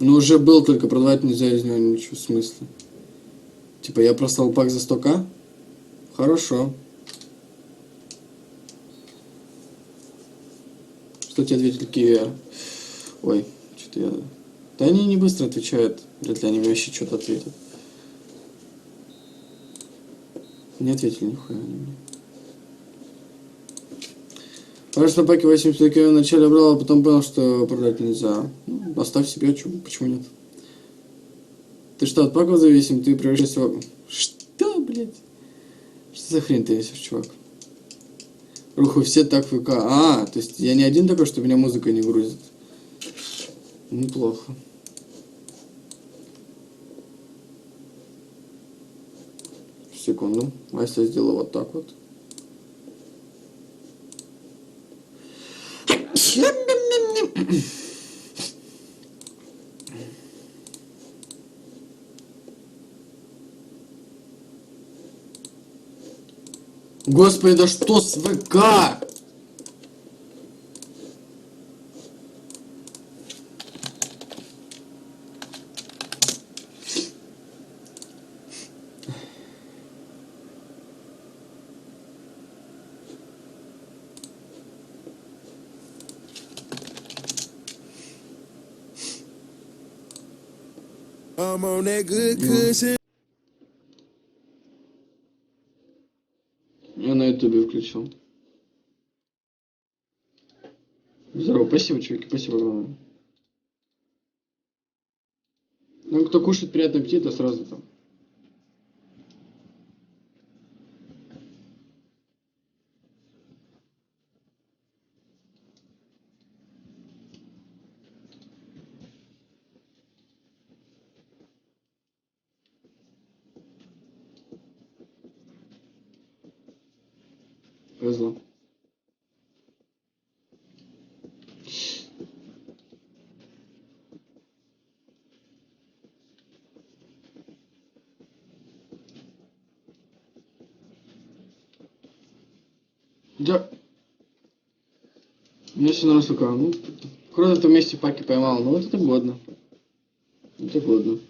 Ну, уже был, только продавать нельзя из него ничего смысла. Типа, я просрал пак за 100к? Хорошо. Что тебе ответили такие? Ой, что-то я... Да они не быстро отвечают. Вряд ли они мне вообще что-то ответят. Не ответили нихуя они мне. Раньше на паке 80 я вначале брал, а потом понял, что продать нельзя. Ну, оставь себе, чё- почему нет? Ты что, от паков зависим? Ты превращаешься в... Что, блядь? Что за хрень ты несешь, чувак? Рух, вы все так ВК. А, то есть я не один такой, что меня музыка не грузит. Неплохо. Секунду. Вася я сделаю вот так вот. Господи, да что с ВК? I'm on that good cushion. Я на ютубе включил. Здорово, спасибо, чуваки, спасибо огромное. Ну, кто кушает приятный аппетит, то сразу там. Повезло. Я... Я все на сука. Ну, круто ты вместе паки поймал. Ну, вот это годно. Это годно.